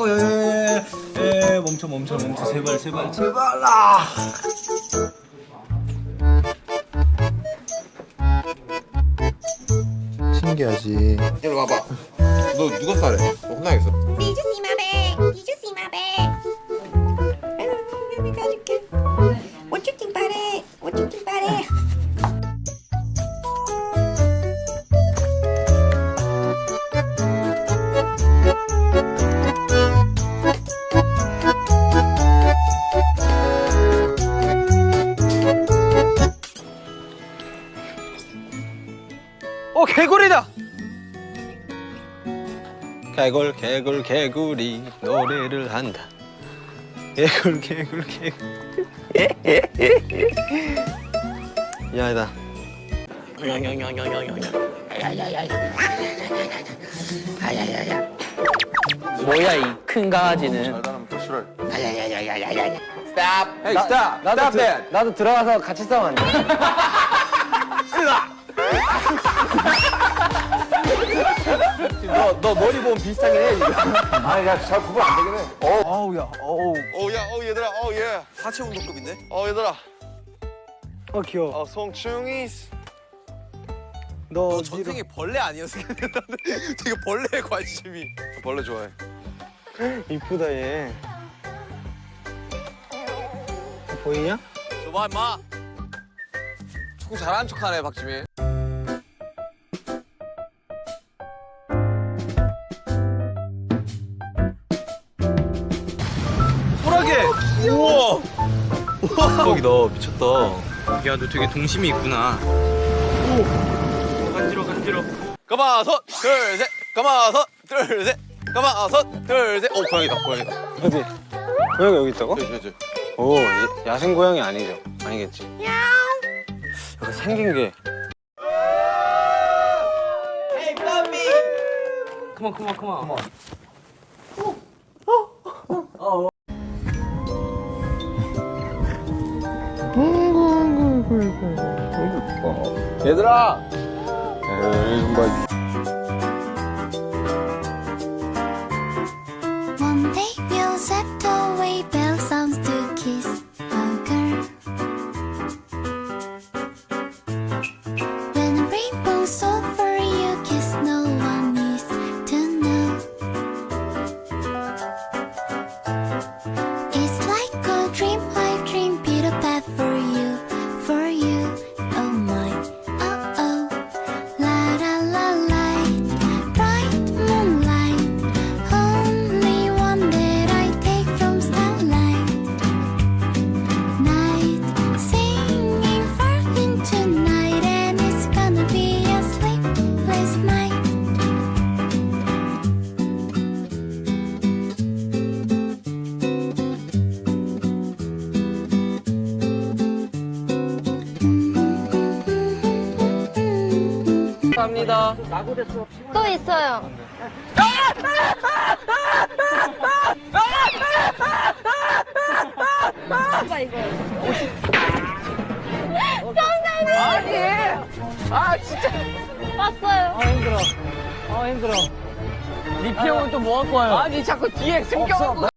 어, 예, 예, 예, 예, 멈춰, 멈춰, 멈춰, 제발, 제발, 제발, 아! 신기하지. 이리 와봐. 너 누가 싸래? 너 혼나겠어. 어, 개구리다! 개굴, 개굴, 개구리 노래를 한다. 개굴, 개굴, 개굴. 야이다. 싸우면 너, 너 머리 보면 비슷하긴 해, 지금. 아니, 야, 잘 구분 안 되긴 해. 어, 어우 야, 어우. 어, 야, 어, 얘들아, 어, 얘. 하체 운동급인데? 어, 얘들아. 어, 귀여워. 어, 송충이. 너, 너 전생에 벌레 아니었어? 되게 벌레에 관심이. 벌레 좋아해. 이쁘다, 얘. 보이냐? 줘봐, 임마. 축구 잘하는 척하네, 박지민. 호랑이! 우와! 대박이다, 미쳤다. 야, 너 되게 동심이 있구나. 오! 간지러, 간지러. 가마솥, 둘, 셋. 가마솥, 둘, 셋. 가마솥, 둘, 셋. 오, 고양이다, 고양이다. 어디? 고양이 여기 있다고? 저기, 저기, 저기. 오, 이- 야생 고양이 아니죠? 아니겠지? 약간 생긴 게. 그만, 그만. 얘들아! 에이, 뭐. 감사합니다. 또 있어요. 봤어요. 아 힘들어. 아 힘들어. 니 피용은 또 뭐 갖고 와요? 아니 자꾸 뒤에 숨겨갖고